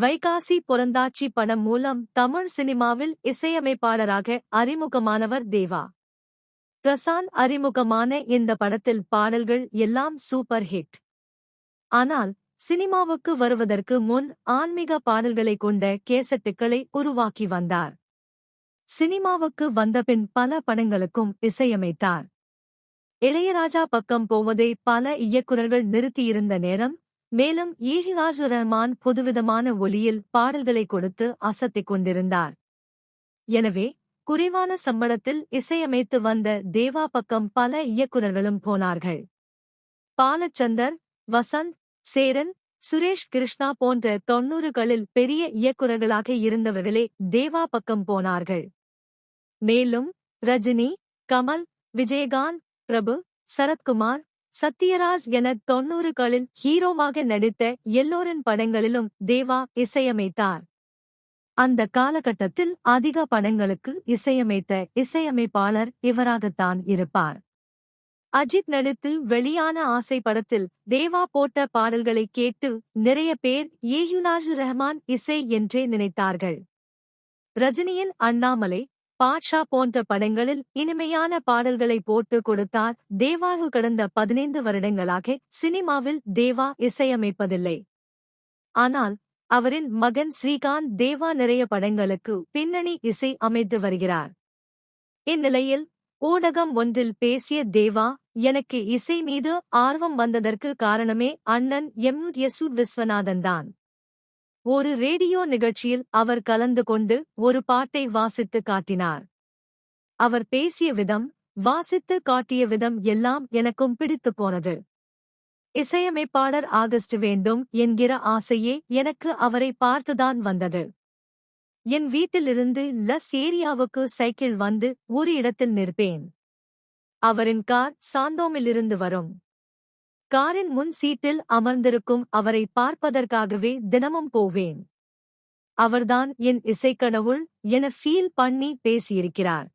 வைகாசி பொறந்தாச்சி படம் மூலம் தமிழ் சினிமாவில் இசையமைப்பாளராக அறிமுகமானவர் தேவா. பிரசாந்த் அறிமுகமான இந்த படத்தில் பாடல்கள் எல்லாம் சூப்பர் ஹிட். ஆனால் சினிமாவுக்கு வருவதற்கு முன் ஆன்மீக பாடல்களை கொண்ட கேசட்டுக்களை உருவாக்கி வந்தார். சினிமாவுக்கு வந்தபின் பல படங்களுக்கும் இசையமைத்தார். இளையராஜா பக்கம் போவதை பல இயக்குநர்கள் நிறுத்தியிருந்த நேரம் மேலும் ஈஷிராஜ் ரஹ்மான் புதுவிதமான ஒலியில் பாடல்களை கொடுத்து அசத்திக் கொண்டிருந்தார். எனவே குறைவான சம்பளத்தில் இசையமைத்து வந்த தேவா பக்கம் பல இயக்குநர்களும் போனார்கள். பாலச்சந்தர் வசந்த் சேரன் சுரேஷ் கிருஷ்ணா போன்ற தொன்னூறுகளில் பெரிய இயக்குநர்களாக இருந்தவர்களே தேவா பக்கம் போனார்கள். மேலும் ரஜினி கமல் விஜயகாந்த் பிரபு சரத்குமார் சத்யராஜ் என தொன்னூறுகளில் ஹீரோவாக நடித்த எல்லோரின் படங்களிலும் தேவா இசையமைத்தார். அந்த காலகட்டத்தில் அதிக படங்களுக்கு இசையமைத்த இசையமைப்பாளர் இவராகத்தான் இருப்பார். அஜித் நடித்து வெளியான ஆசை படத்தில் தேவா போட்ட பாடல்களை கேட்டு நிறைய பேர் ஏயுலாஜ் ரஹ்மான் இசை என்றே நினைத்தார்கள். ரஜினியின் அண்ணாமலை பாட்ஷா போன்ற படங்களில் இனிமையான பாடல்களை போட்டு கொடுத்தார். தேவாகு கடந்த பதினைந்து வருடங்களாக சினிமாவில் தேவா இசையமைப்பதில்லை. ஆனால் அவரின் மகன் ஸ்ரீகாந்த் தேவா நிறைய படங்களுக்கு பின்னணி இசை அமைத்து வருகிறார். இந்நிலையில் ஊடகம் ஒன்றில் பேசிய தேவா எனக்கு இசை மீது ஆர்வம் வந்ததற்கு காரணமே அண்ணன் எம். எசு விஸ்வநாதன் தான். ஒரு ரேடியோ நிகழ்ச்சியில் அவர் கலந்து கொண்டு ஒரு பாட்டை வாசித்து காட்டினார். அவர் பேசிய விதம் வாசித்து காட்டிய விதம் எல்லாம் எனக்கும் பிடித்துப் போனது. இசையமைப்பாளர் ஆகஸ்ட் வேண்டும் என்கிற ஆசையே எனக்கு அவரை பார்த்துதான் வந்தது. என் வீட்டிலிருந்து லஸ் ஏரியாவுக்கு சைக்கிள் வந்து ஒரு இடத்தில் நிற்பேன். அவரின் கார் சாந்தோமிலிருந்து வரும். காரின் முன் சீட்டில் அமர்ந்திருக்கும் அவரை பார்ப்பதற்காகவே தினமும் போவேன். அவர்தான் என் இசைக்கடவுள் என ஃபீல் பண்ணி பேசியிருக்கிறார்.